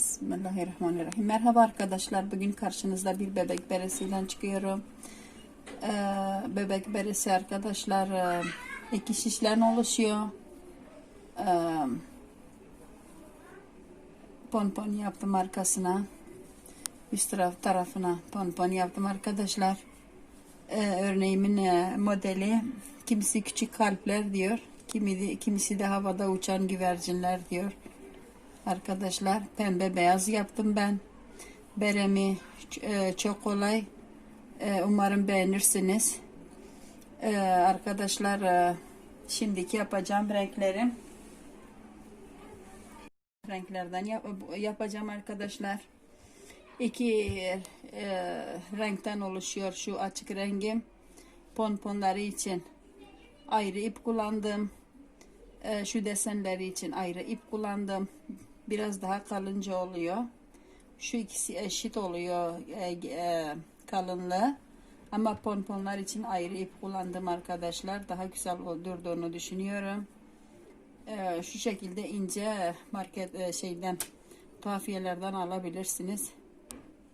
Bismillahirrahmanirrahim. Merhaba arkadaşlar. Bugün karşınızda bir bebek beresiyle çıkıyorum. Ee, bebek beresi arkadaşlar e, iki şişlen oluşuyor. Ee, pompon yaptım arkasına. Üst taraf tarafına pompon yaptım arkadaşlar. Ee, örneğimin e, modeli kimisi küçük kalpler diyor. Kimi, kimisi de havada uçan güvercinler diyor. Arkadaşlar pembe beyaz yaptım ben. Beremi e, çok kolay. E, umarım beğenirsiniz. E, arkadaşlar şimdiki yapacağım renklerim. Renklerden yap, yapacağım arkadaşlar. İki e, renkten oluşuyor şu açık rengim. Ponponları için ayrı ip kullandım. Şu desenleri için ayrı ip kullandım. Biraz daha kalınca oluyor. Şu ikisi eşit oluyor e, e, kalınlığı. Ama ponponlar için ayrı ip kullandım arkadaşlar. Daha güzel durduğunu düşünüyorum. E, şu şekilde ince market e, şeyden tuhafiyelerden alabilirsiniz.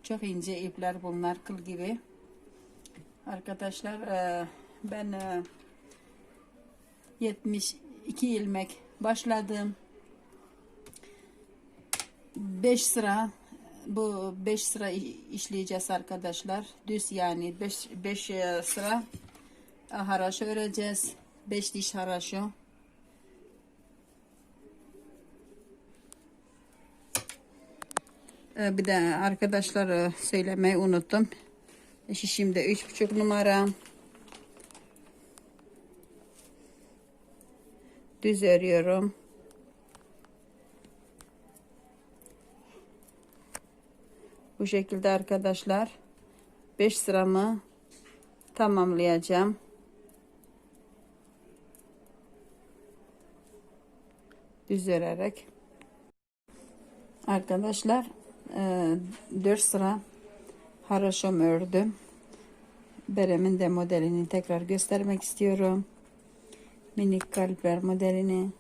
Çok ince ipler bunlar kıl gibi. Arkadaşlar e, ben e, 72 ilmek başladım. 5 sıra bu 5 sıra işleyeceğiz arkadaşlar. Düz yani 5 5 sıra haraşo öreceğiz. 5 diş haraşo. Bir de arkadaşlar söylemeyi unuttum. Şişimde 3,5 numara. Düz örüyorum. Bu şekilde arkadaşlar 5 sıramı tamamlayacağım. Düz örerek. Arkadaşlar 4 sıra haraşom ördüm. Beremin de modelini tekrar göstermek istiyorum. Minik kalpler modelini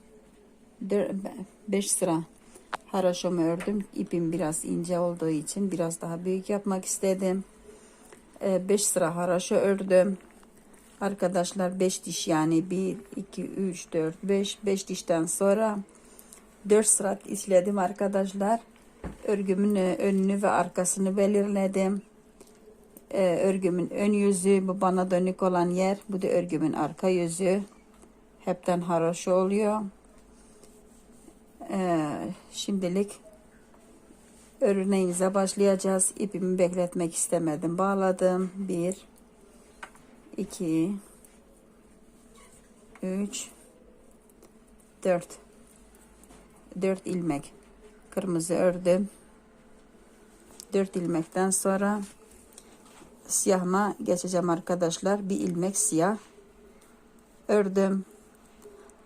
5 sıra haraşomu ördüm. İpim biraz ince olduğu için biraz daha büyük yapmak istedim. 5 sıra haraşo ördüm. Arkadaşlar 5 diş yani 1, 2, 3, 4, 5. 5 dişten sonra 4 sıra işledim arkadaşlar. Örgümün önünü ve arkasını belirledim. Örgümün ön yüzü bu bana dönük olan yer. Bu da örgümün arka yüzü. Hepten haroşa oluyor. Ee, şimdilik örneğimize başlayacağız. İpimi bekletmek istemedim. Bağladım. 1 2 3 4 4 ilmek kırmızı ördüm. 4 ilmekten sonra siyahıma geçeceğim arkadaşlar. Bir ilmek siyah ördüm.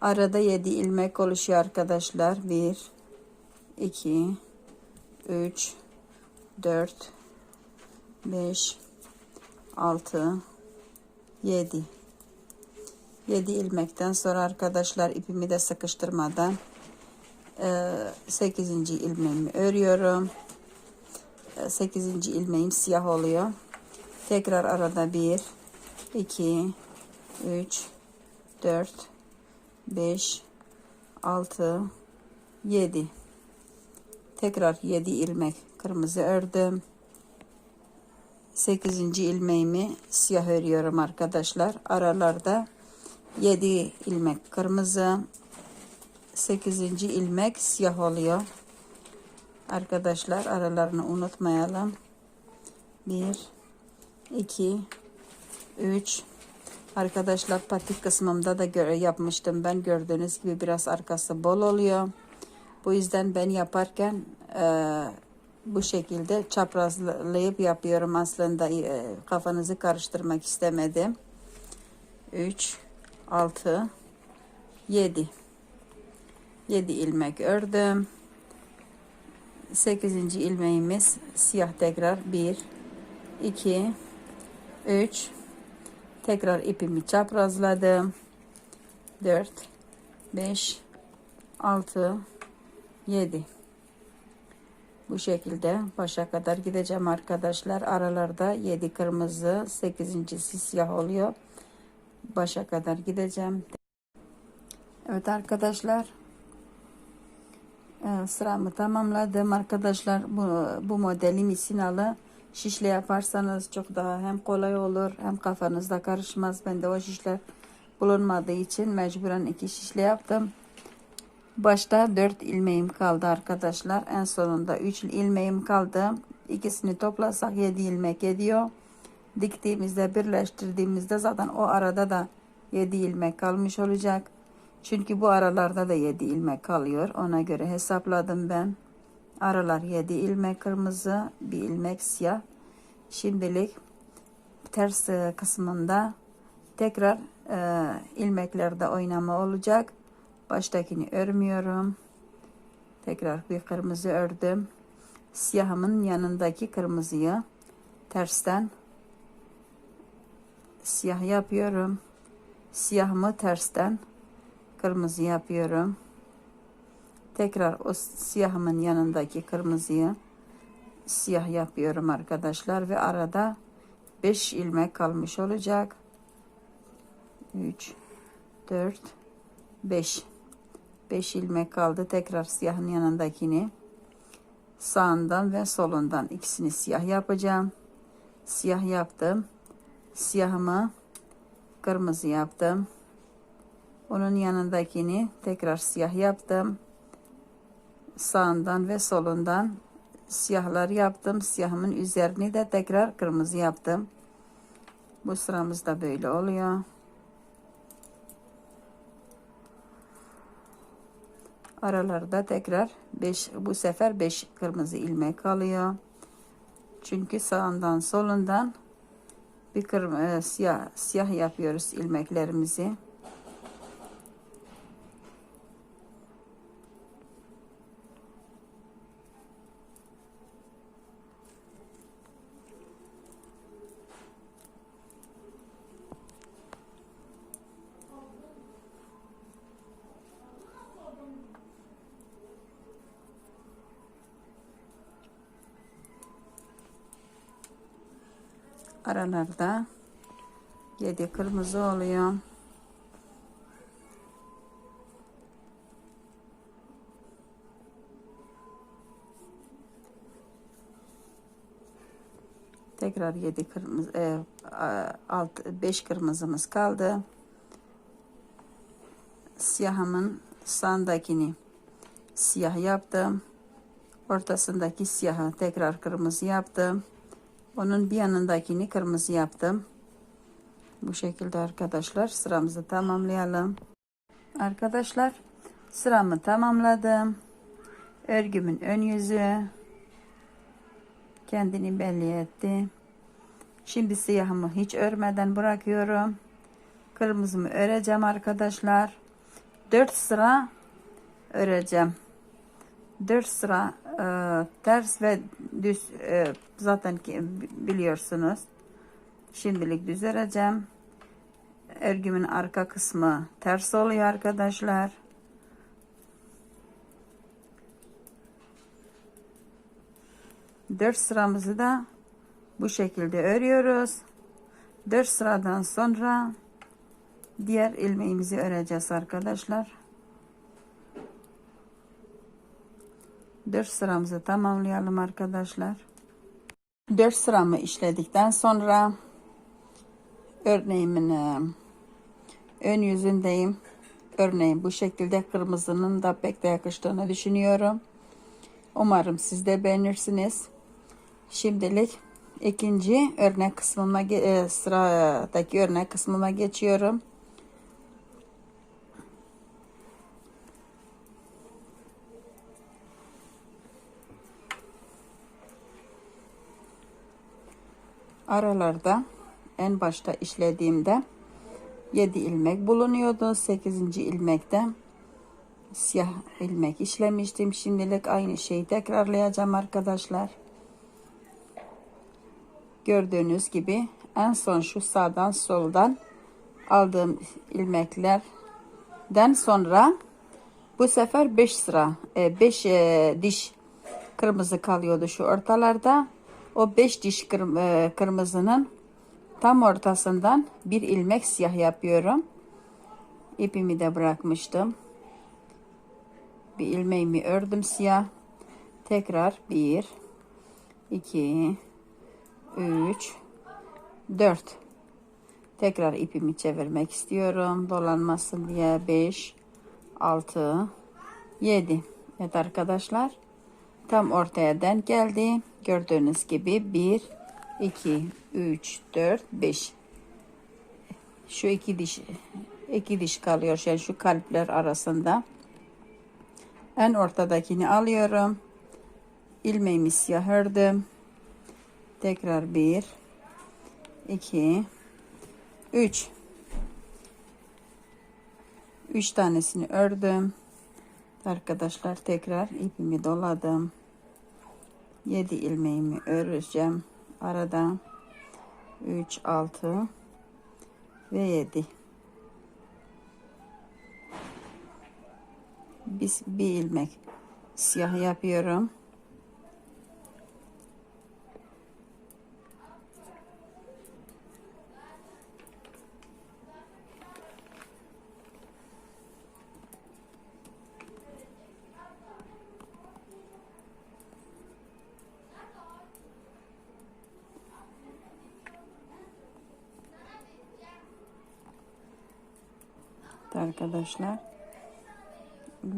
Arada 7 ilmek oluşuyor arkadaşlar. 1 2 3 4 5 6 7 7 ilmekten sonra arkadaşlar ipimi de sıkıştırmadan 8. ilmeğimi örüyorum. 8. ilmeğim siyah oluyor. Tekrar arada 1 2 3 4 5 6 7 tekrar 7 ilmek kırmızı ördüm 8. ilmeğimi siyah örüyorum arkadaşlar aralarda 7 ilmek kırmızı 8. ilmek siyah oluyor arkadaşlar aralarını unutmayalım 1 2 3 Arkadaşlar patik kısmımda da yapmıştım ben. Gördüğünüz gibi biraz arkası bol oluyor. Bu yüzden ben yaparken e, bu şekilde çaprazlayıp yapıyorum aslında e, kafanızı karıştırmak istemedim. 3 6 7 7 ilmek ördüm. 8. ilmeğimiz siyah tekrar 1 2 3 Tekrar ipimi çaprazladım. 4 5 6 7 Bu şekilde başa kadar gideceğim arkadaşlar. Aralarda 7 kırmızı, 8. siyah oluyor. Başa kadar gideceğim. Evet arkadaşlar. Ee, sıramı tamamladım arkadaşlar. Bu, bu modeli misinalı şişle yaparsanız çok daha hem kolay olur hem kafanızda karışmaz. Ben de o şişler bulunmadığı için mecburen iki şişle yaptım. Başta 4 ilmeğim kaldı arkadaşlar. En sonunda 3 ilmeğim kaldı. İkisini toplasak 7 ilmek ediyor. Diktiğimizde birleştirdiğimizde zaten o arada da 7 ilmek kalmış olacak. Çünkü bu aralarda da 7 ilmek kalıyor. Ona göre hesapladım ben. Aralar 7 ilmek kırmızı, bir ilmek siyah. Şimdilik ters e, kısmında tekrar e, ilmeklerde oynama olacak. Baştakini örmüyorum. Tekrar bir kırmızı ördüm. Siyahımın yanındaki kırmızıyı tersten siyah yapıyorum. Siyahımı tersten kırmızı yapıyorum. Tekrar o siyahımın yanındaki kırmızıyı siyah yapıyorum arkadaşlar ve arada 5 ilmek kalmış olacak. 3 4 5 5 ilmek kaldı. Tekrar siyahın yanındakini sağından ve solundan ikisini siyah yapacağım. Siyah yaptım. Siyahımı kırmızı yaptım. Onun yanındakini tekrar siyah yaptım. Sağından ve solundan siyahlar yaptım. Siyahımın üzerini de tekrar kırmızı yaptım. Bu sıramızda böyle oluyor. Aralarda tekrar 5 bu sefer 5 kırmızı ilmek kalıyor. Çünkü sağından solundan bir kırmızı siyah siyah yapıyoruz ilmeklerimizi. Aralarda 7 kırmızı oluyor. Tekrar 7 kırmızı e, 6 5 kırmızımız kaldı. Siyahımın sağındakini siyah yaptım. Ortasındaki siyahı tekrar kırmızı yaptım. Onun bir yanındakini kırmızı yaptım. Bu şekilde arkadaşlar sıramızı tamamlayalım. Arkadaşlar sıramı tamamladım. Örgümün ön yüzü kendini belli etti. Şimdi siyahımı hiç örmeden bırakıyorum. Kırmızımı öreceğim arkadaşlar. 4 sıra öreceğim. 4 sıra e, ters ve düz e, zaten ki, biliyorsunuz. Şimdilik düz öreceğim. Örgümün arka kısmı ters oluyor arkadaşlar. Dört sıramızı da bu şekilde örüyoruz. Dört sıradan sonra diğer ilmeğimizi öreceğiz arkadaşlar. 4 sıramızı tamamlayalım arkadaşlar. 4 sıramı işledikten sonra örneğimin ön yüzündeyim. Örneğin bu şekilde kırmızının da pek de yakıştığını düşünüyorum. Umarım siz de beğenirsiniz. Şimdilik ikinci örnek kısmıma e, sıradaki örnek kısmıma geçiyorum. Aralarda en başta işlediğimde 7 ilmek bulunuyordu. 8. ilmekte siyah ilmek işlemiştim. Şimdilik aynı şeyi tekrarlayacağım arkadaşlar. Gördüğünüz gibi en son şu sağdan soldan aldığım ilmeklerden sonra bu sefer 5 sıra 5 e, e, diş kırmızı kalıyordu şu ortalarda. O 5 diş kırm- e, kırmızının tam ortasından bir ilmek siyah yapıyorum. İpimi de bırakmıştım. Bir ilmeğimi ördüm siyah. Tekrar 1 2 3 4 Tekrar ipimi çevirmek istiyorum. Dolanmasın diye 5 6 7 Evet arkadaşlar. Tam ortaya denk geldi. Gördüğünüz gibi 1 2 3 4 5 şu iki diş iki diş kalıyor yani şu kalpler arasında. En ortadakini alıyorum. ilmeğimi siyah ördüm. Tekrar 1 2 3 3 tanesini ördüm. Arkadaşlar tekrar ipimi doladım. 7 ilmeğimi öreceğim. Arada 3 6 ve 7 biz bir ilmek siyah yapıyorum. Arkadaşlar.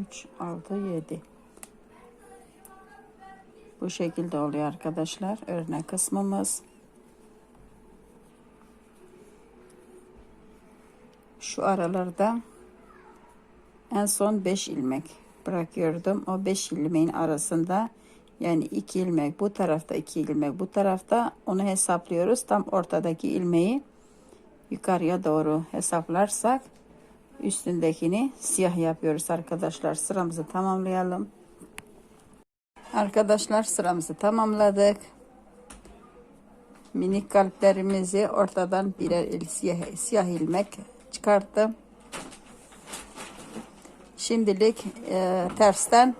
3 6 7 bu şekilde oluyor arkadaşlar. Örnek kısmımız. Şu aralarda en son 5 ilmek bırakıyordum. O 5 ilmeğin arasında yani 2 ilmek bu tarafta 2 ilmek bu tarafta onu hesaplıyoruz. Tam ortadaki ilmeği yukarıya doğru hesaplarsak üstündekini siyah yapıyoruz arkadaşlar. Sıramızı tamamlayalım. Arkadaşlar sıramızı tamamladık. Minik kalplerimizi ortadan birer il, siyah, siyah ilmek çıkarttım. Şimdilik e, tersten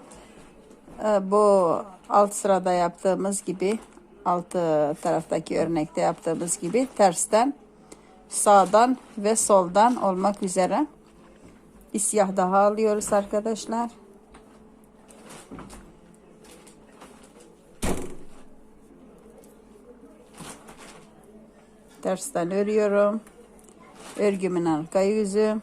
e, bu alt sırada yaptığımız gibi altı taraftaki örnekte yaptığımız gibi tersten sağdan ve soldan olmak üzere bir daha alıyoruz arkadaşlar. Tersten örüyorum. Örgümün arka yüzü.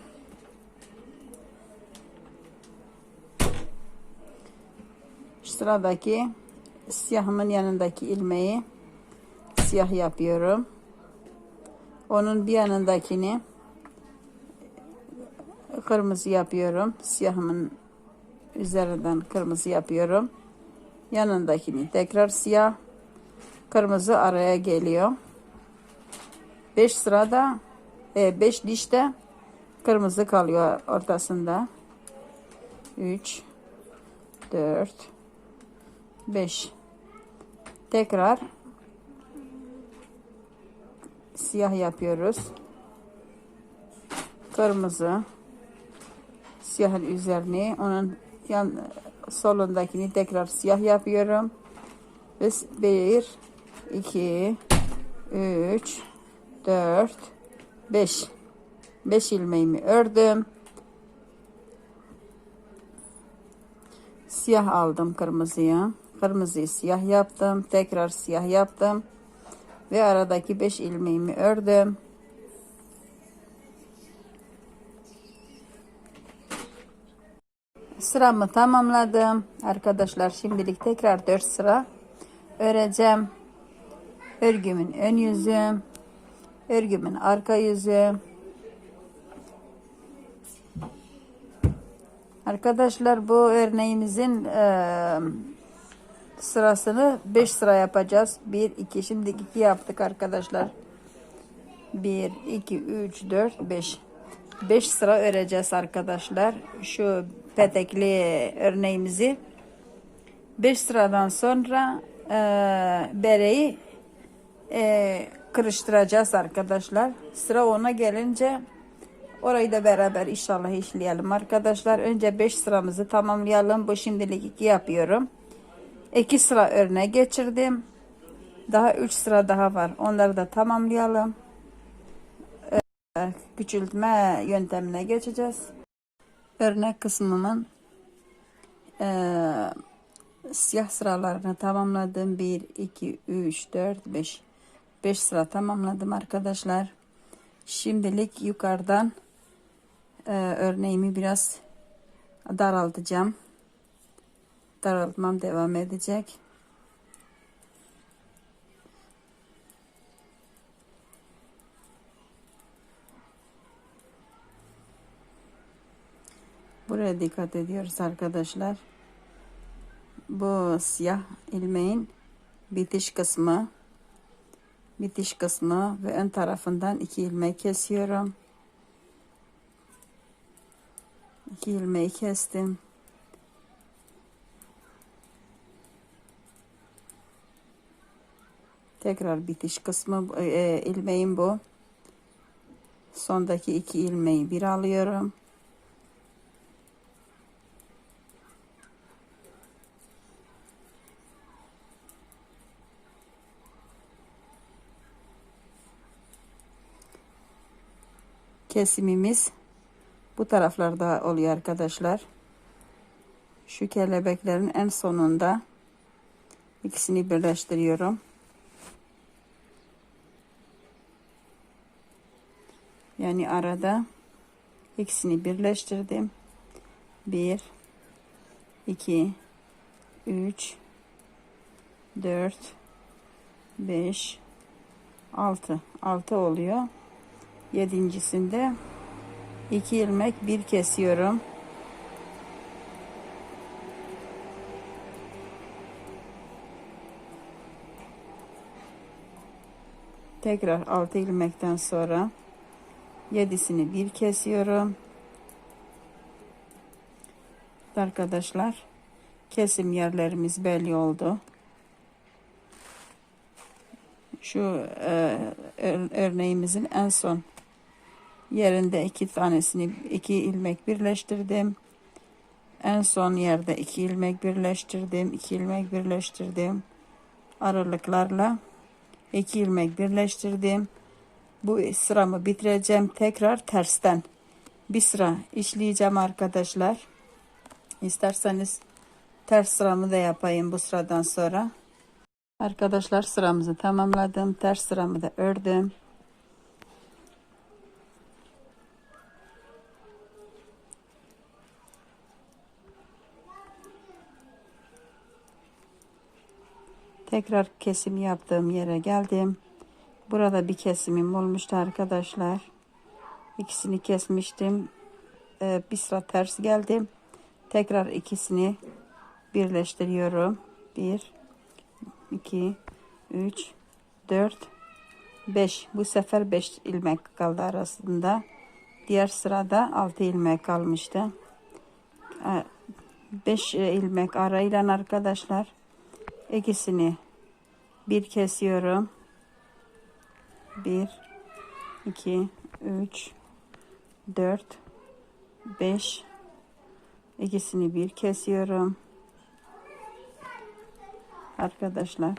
Sıradaki siyahımın yanındaki ilmeği siyah yapıyorum. Onun bir yanındakini kırmızı yapıyorum. Siyahımın üzerinden kırmızı yapıyorum. Yanındakini tekrar siyah. Kırmızı araya geliyor. 5 sırada 5 e, dişte kırmızı kalıyor ortasında. 3 4 5 tekrar siyah yapıyoruz. Kırmızı siyahın üzerine onun yan solundakini tekrar siyah yapıyorum. Ve 1 2 3 4 5 5 ilmeğimi ördüm. Siyah aldım kırmızıya. Kırmızıyı siyah yaptım. Tekrar siyah yaptım. Ve aradaki 5 ilmeğimi ördüm. Sıramı tamamladım. Arkadaşlar şimdilik tekrar 4 sıra öreceğim. Örgümün ön yüzü, örgümün arka yüzü. Arkadaşlar bu örneğimizin e, sırasını 5 sıra yapacağız. 1 2 şimdi 2 yaptık arkadaşlar. 1 2 3 4 5 5 sıra öreceğiz arkadaşlar. Şu petekli örneğimizi 5 sıradan sonra e, bereyi e, kırıştıracağız arkadaşlar. Sıra ona gelince orayı da beraber inşallah işleyelim arkadaşlar. Önce 5 sıramızı tamamlayalım. Bu şimdilik 2 yapıyorum. iki sıra örneğe geçirdim. Daha üç sıra daha var. Onları da tamamlayalım. Küçültme yöntemine geçeceğiz. Örnek kısmımın eee, siyah sıralarını tamamladım. 1, 2, 3, 4, 5. 5 sıra tamamladım arkadaşlar. Şimdilik yukarıdan eee, örneğimi biraz daraltacağım. Daraltmam devam edecek. Buraya dikkat ediyoruz arkadaşlar. Bu siyah ilmeğin bitiş kısmı bitiş kısmı ve ön tarafından iki ilmek kesiyorum. İki ilmeği kestim. Tekrar bitiş kısmı e, ilmeğim bu. Sondaki iki ilmeği bir alıyorum. Kesimimiz bu taraflarda oluyor arkadaşlar. Şu kelebeklerin en sonunda ikisini birleştiriyorum. Yani arada ikisini birleştirdim. 1 2 3 4 5 6 6 oluyor. Yedincisinde iki ilmek bir kesiyorum. Tekrar altı ilmekten sonra yedisini bir kesiyorum. Arkadaşlar kesim yerlerimiz belli oldu. Şu e, örneğimizin en son yerinde iki tanesini iki ilmek birleştirdim. En son yerde iki ilmek birleştirdim. iki ilmek birleştirdim. Aralıklarla iki ilmek birleştirdim. Bu sıramı bitireceğim. Tekrar tersten bir sıra işleyeceğim arkadaşlar. İsterseniz ters sıramı da yapayım bu sıradan sonra. Arkadaşlar sıramızı tamamladım. Ters sıramı da ördüm. Tekrar kesim yaptığım yere geldim. Burada bir kesimim olmuştu arkadaşlar. İkisini kesmiştim. Ee, bir sıra ters geldim. Tekrar ikisini birleştiriyorum. 1 2 3 4 5 bu sefer 5 ilmek kaldı arasında. Diğer sırada 6 ilmek kalmıştı. 5 e, ilmek arayla arkadaşlar ikisini bir kesiyorum. 1 2 3 4 5 ikisini bir kesiyorum. Arkadaşlar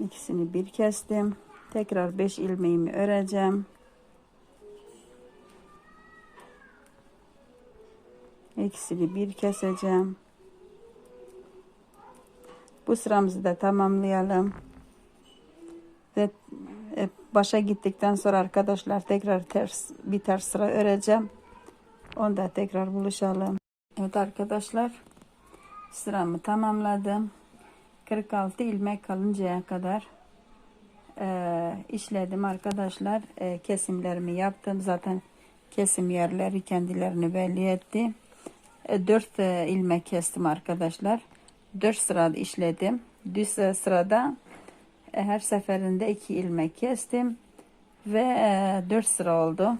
ikisini bir kestim. Tekrar 5 ilmeğimi öreceğim. İkisini bir keseceğim. Bu sıramızı da tamamlayalım. Ve e, başa gittikten sonra arkadaşlar tekrar ters bir ters sıra öreceğim. Onda tekrar buluşalım. Evet arkadaşlar sıramı tamamladım. 46 ilmek kalıncaya kadar e, işledim arkadaşlar. E, kesimlerimi yaptım. Zaten kesim yerleri kendilerini belli etti. E, 4 e, ilmek kestim arkadaşlar. 4 sırada işledim. Düz sırada e, her seferinde 2 ilmek kestim ve e, 4 sıra oldu.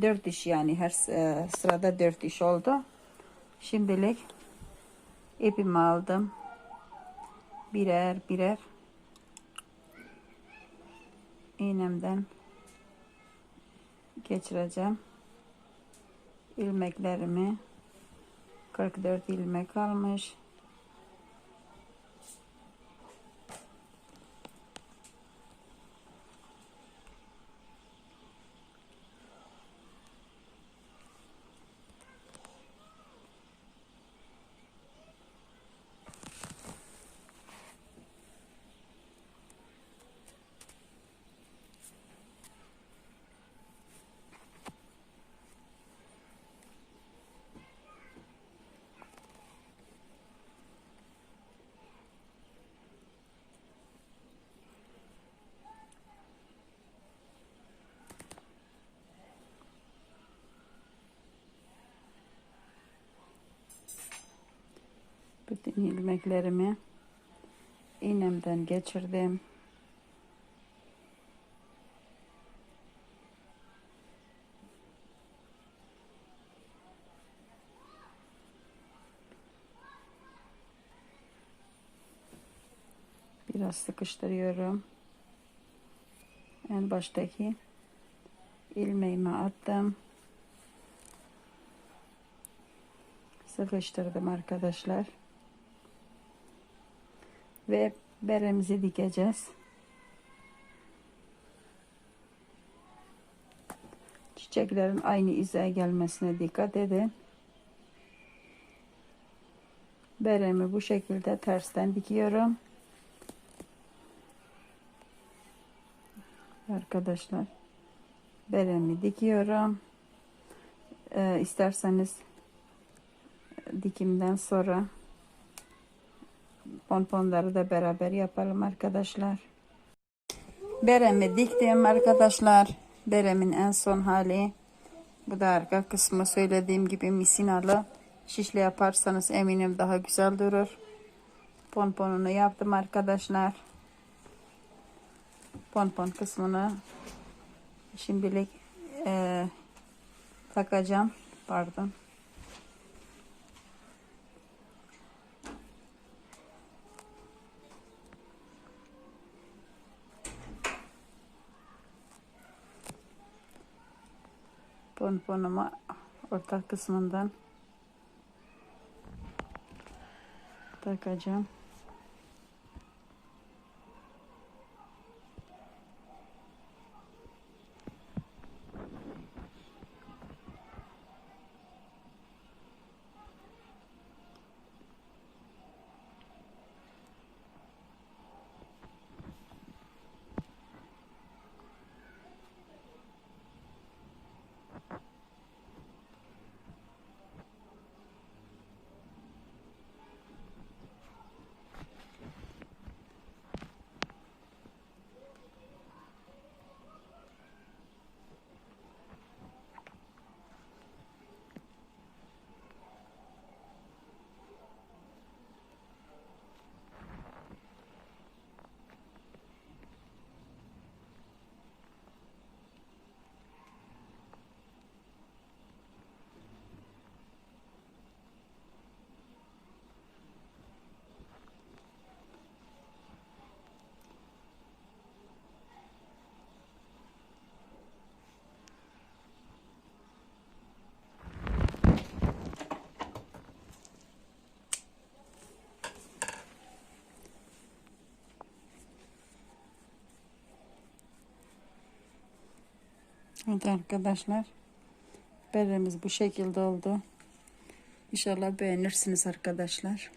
4 iş yani her e, sırada 4 iş oldu. Şimdilik ipimi aldım. Birer birer iğnemden geçireceğim. ilmeklerimi 44 ilmek kalmış. Bütün ilmeklerimi iğnemden geçirdim. Biraz sıkıştırıyorum. En baştaki ilmeğimi attım. Sıkıştırdım arkadaşlar. Ve beremizi dikeceğiz. Çiçeklerin aynı hizaya gelmesine dikkat edin. Beremi bu şekilde tersten dikiyorum. Arkadaşlar beremi dikiyorum. Ee, isterseniz dikimden sonra pomponları da beraber yapalım arkadaşlar. Beremi diktim arkadaşlar. Beremin en son hali. Bu da arka kısmı söylediğim gibi misinalı. Şişle yaparsanız eminim daha güzel durur. Pomponunu yaptım arkadaşlar. Pompon kısmını şimdilik e, takacağım. Pardon. Pomponuma orta kısmından takacağım. Evet arkadaşlar. Beremiz bu şekilde oldu. İnşallah beğenirsiniz arkadaşlar.